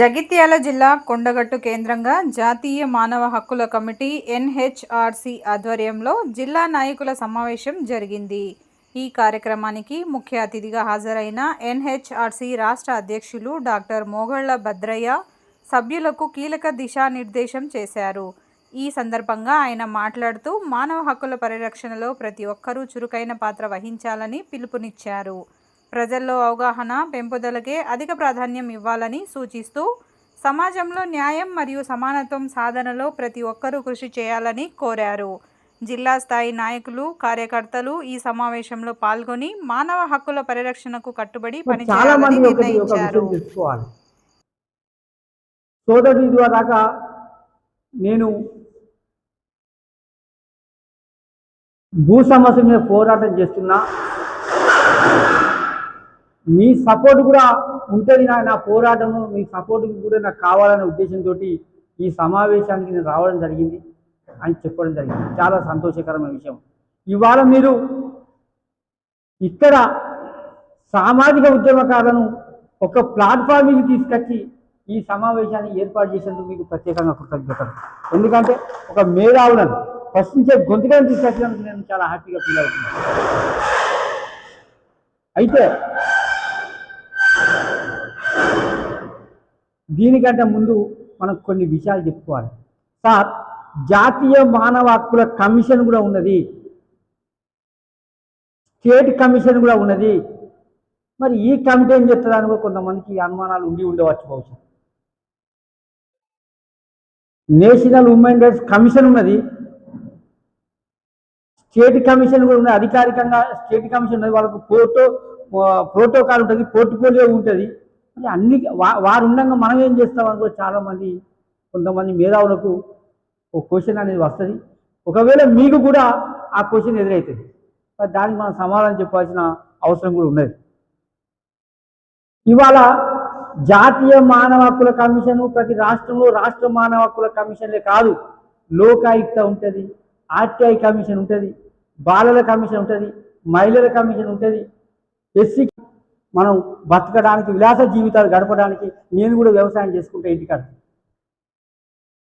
జగిత్యాల జిల్లా కొండగట్టు కేంద్రంగా జాతీయ మానవ హక్కుల కమిటీ ఎన్హెచ్ఆర్సి ఆధ్వర్యంలో జిల్లా నాయకుల సమావేశం జరిగింది. ఈ కార్యక్రమానికి ముఖ్య అతిథిగా హాజరైన ఎన్హెచ్ఆర్సి రాష్ట్ర అధ్యక్షులు డాక్టర్ మోగళ్ళ భద్రయ్య సభ్యులకు కీలక దిశానిర్దేశం చేశారు. ఈ సందర్భంగా ఆయన మాట్లాడుతూ మానవ హక్కుల పరిరక్షణలో ప్రతి ఒక్కరూ చురుకైన పాత్ర వహించాలని పిలుపునిచ్చారు. ప్రజల్లో అవగాహన పెంపుదలకే అధిక ప్రాధాన్యం ఇవ్వాలని సూచిస్తూ సమాజంలో న్యాయం మరియు సమానత్వం సాధనలో ప్రతి ఒక్కరూ కృషి చేయాలని కోరారు. జిల్లా స్థాయి నాయకులు కార్యకర్తలు ఈ సమావేశంలో పాల్గొని మానవ హక్కుల పరిరక్షణకు కట్టుబడి పనిచేయాలని నిర్ణయించారు. సోదరుడు ఇదివరదాకా నేను భూ సమస్య మీద పోరాటం చేస్తున్నా. మీ సపోర్ట్ కూడా ఉంటుంది నా నా పోరాటము మీ సపోర్ట్ కూడా నాకు కావాలనే ఉద్దేశంతో ఈ సమావేశానికి నేను రావడం జరిగింది అని చెప్పడం జరిగింది. చాలా సంతోషకరమైన విషయం. ఇవాళ మీరు ఇక్కడ సామాజిక ఉద్యమకారులను ఒక ప్లాట్ఫామ్కి తీసుకొచ్చి ఈ సమావేశాన్ని ఏర్పాటు చేసేందుకు మీకు ప్రత్యేకంగా కృతజ్ఞతలు. ఎందుకంటే ఒక మేధావులను ప్రశ్నించే గొంతుకలను తీసుకొచ్చినందుకు నేను చాలా హ్యాపీగా ఫీల్ అవుతున్నాను. అయితే దీనికంటే ముందు మనం కొన్ని విషయాలు చెప్పుకోవాలి. సార్ జాతీయ మానవ హక్కుల కమిషన్ కూడా ఉన్నది. స్టేట్ కమిషన్ కూడా ఉన్నది. మరి ఈ కమిటీ ఏం చెప్తుందని కూడా కొంతమందికి అనుమానాలు ఉండి ఉండవచ్చు బహుశా. నేషనల్ ఉమెన్ రైట్స్ కమిషన్ ఉన్నది. స్టేట్ కమిషన్ కూడా ఉన్నది. అధికారికంగా స్టేట్ కమిషన్ ఉన్నది. వాళ్ళకు ఫోటో ప్రోటోకాల్ ఉంటుంది. పోర్ట్ఫోలియో ఉంటుంది. అన్ని వారు ఉండగా మనం ఏం చేస్తామని కూడా చాలామంది కొంతమంది మేధావులకు ఒక క్వశ్చన్ అనేది వస్తుంది. ఒకవేళ మీకు కూడా ఆ క్వశ్చన్ ఎదురవుతుంది మరి దానికి మనం సమాధానం చెప్పాల్సిన అవసరం కూడా ఉన్నది. ఇవాళ జాతీయ మానవ హక్కుల కమిషన్ ప్రతి రాష్ట్రంలో రాష్ట్ర మానవ హక్కుల కమిషన్లే కాదు లోకాయుక్త ఉంటుంది ఆర్టీఐ కమిషన్ ఉంటుంది బాలల కమిషన్ ఉంటుంది మహిళల కమిషన్ ఉంటుంది ఎస్సీ మనం బతకడానికి విలాస జీవితాలు గడపడానికి నేను కూడా వ్యవసాయం చేసుకుంటే ఇంటికాడ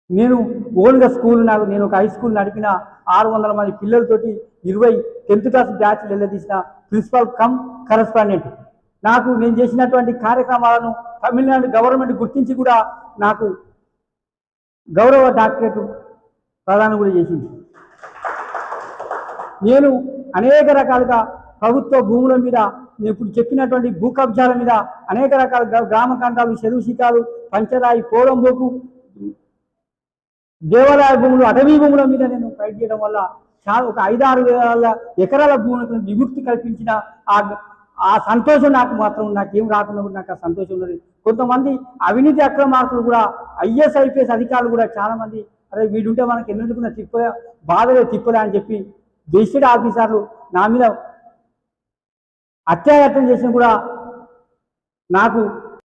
నేను ఓన్గా స్కూల్ నాకు నేను ఒక హై స్కూల్ నడిపిన ఆరు వందల మంది పిల్లలతోటి ఇరవై టెన్త్ క్లాస్ బ్యాచ్ వెళ్ళదీసిన ప్రిన్సిపల్ కమ్ కరస్పాండెంట్. నాకు నేను చేసినటువంటి కార్యక్రమాలను తమిళనాడు గవర్నమెంట్ గుర్తించి కూడా నాకు గౌరవ డాక్టరేట్ ప్రదానం కూడా చేసింది. నేను అనేక రకాలుగా ప్రభుత్వ భూముల మీద నేను ఇప్పుడు చెప్పినటువంటి భూ కబ్జాల మీద అనేక రకాల గ్రామ కండాలు చెరువు శిఖాలు పంచరాయి పోలంబోకు దేవాలయ భూములు అటవీ భూముల మీద నేను ఫైట్ చేయడం వల్ల చాలా ఒక ఐదారు వేల ఎకరాల భూములకు విముక్తి కల్పించిన ఆ ఆ సంతోషం నాకు మాత్రం నాకేం రాకుండా నాకు ఆ సంతోషం ఉన్నది. కొంతమంది అవినీతి అక్రమార్కులు కూడా ఐఎస్ ఐపీఎస్ అధికారులు కూడా చాలా మంది అరే వీడుంటే మనకి ఎన్నుకున్న తిప్ప బాధలే తిప్పలే అని చెప్పి గెజిటెడ్ ఆఫీసర్లు నా మీద అత్యాగతం చేసిన కూడా నాకు